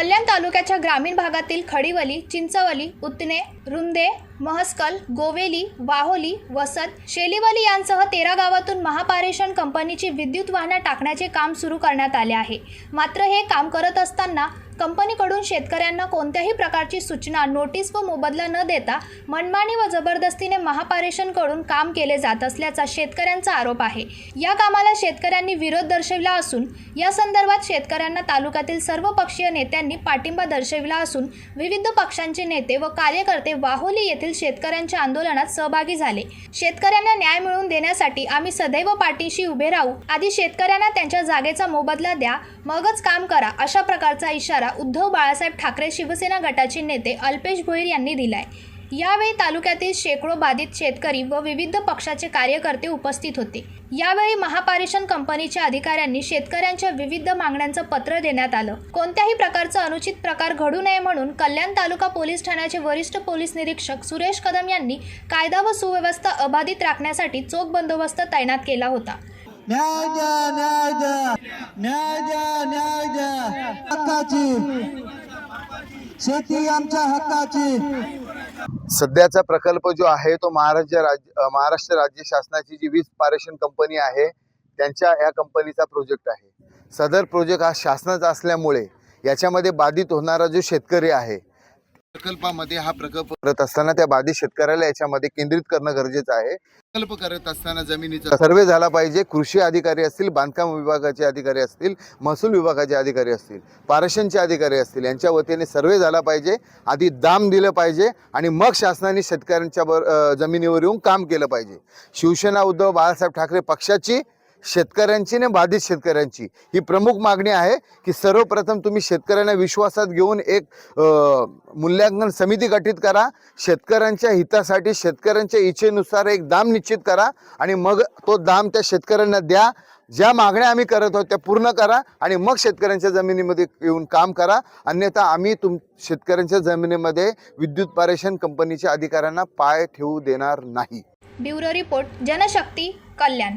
कल्याण तालुक्याच्या ग्रामीण भागातील खडीवली चिंचवली उतने रुंदे महस्कल गोवेली वाहोली वसत शेलीवली यांसह तेरा गावातून महापारेषण कंपनीची विद्युत वाहनं टाकण्याचे काम सुरू करण्यात आले आहे. मात्र हे काम करत असताना कंपनीकडून शेतकऱ्यांना कोणत्याही प्रकारची सूचना नोटीस व मोबदला न देता मनमानी व जबरदस्तीने महापारेषणकडून काम केले जात असल्याचा शेतकऱ्यांचा आरोप आहे. या कामाला शेतकऱ्यांनी विरोध दर्शविला असून या संदर्भात शेतकऱ्यांना तालुक्यातील सर्व पक्षीय नेत्यांनी पाठिंबा दर्शविला असून विविध पक्षांचे नेते व कार्यकर्ते वाहोली येथील शेतकऱ्यांच्या आंदोलनात सहभागी झाले. शेतकऱ्यांना न्याय मिळवून देण्यासाठी आम्ही सदैव पाठीशी उभे राहू. आधी शेतकऱ्यांना त्यांच्या जागेचा मोबदला द्या मगच काम करा अशा प्रकारचा इशारा उद्धव बाळासाहेब ठाकरे शिवसेना गटाचे नेते अल्पेश भोईर यांनी दिलाय. यावेळी तालुक्यातील शेकडो बाधित शेतकरी व विविध पक्षाचे कार्यकर्ते उपस्थित होते. यावेळी महापारेषण कंपनीच्या अधिकाऱ्यांनी शेतकऱ्यांच्या विविध मागण्यांचं पत्र देण्यात आलं. कोणत्याही प्रकारचं अनुचित प्रकार घडू नये म्हणून कल्याण तालुका पोलीस ठाण्याचे वरिष्ठ पोलीस निरीक्षक सुरेश कदम यांनी कायदा व सुव्यवस्था अबाधित राखण्यासाठी चोख बंदोबस्त तैनात केला होता. न्याय द्या न्याय द्या न्याय द्या न्याय द्या हक्काची. शेती आमच्या हक्काची. सध्याचा प्रकल्प जो आहे तो महाराष्ट्र राज्य महाराष्ट्र राज्य शासनाची जी वीज पारेषण कंपनी आहे त्यांच्या या कंपनीचा प्रोजेक्ट आहे. सदर प्रोजेक्ट हा शासनाचा असल्यामुळे याच्यामध्ये बाधित होणारा जो शेतकरी आहे प्रकल्पामध्ये हा प्रकल्प करत असताना त्या बाधित शेतकऱ्याला याच्यामध्ये केंद्रित करणं गरजेचं आहे. प्रकल्प करत असताना जमिनीचा सर्वे झाला पाहिजे. कृषी अधिकारी असतील बांधकाम विभागाचे अधिकारी असतील महसूल विभागाचे अधिकारी असतील पारेषणचे अधिकारी असतील यांच्या वतीने सर्वे झाला पाहिजे. आधी दाम दिलं पाहिजे आणि मग शासनाने शेतकऱ्यांच्या बर जमिनीवर येऊन काम केलं पाहिजे. शिवसेना उद्धव बाळासाहेब ठाकरे पक्षाची शेतकऱ्यांची आणि बाधित शेतकऱ्यांची. ही प्रमुख मागणी आहे की सर्वप्रथम तुम्ही शेतकऱ्यांना विश्वासात घेऊन एक मूल्यांकन समिती गठीत करा. शेतकऱ्यांच्या हितासाठी शेतकऱ्यांच्या इच्छेनुसार एक दाम निश्चित करा आणि मग तो दाम त्या शेतकऱ्यांना द्या. ज्या मागण्या आम्ही करत आहोत त्या पूर्ण करा आणि मग शेतकऱ्यांच्या जमिनीमध्ये येऊन काम करा. अन्यथा आम्ही तुम शेतकऱ्यांच्या जमिनीमध्ये विद्युत पारेषण कंपनीच्या अधिकाऱ्यांना पाय ठेवू देणार नाही. Bureau report Janshakti Kalyan.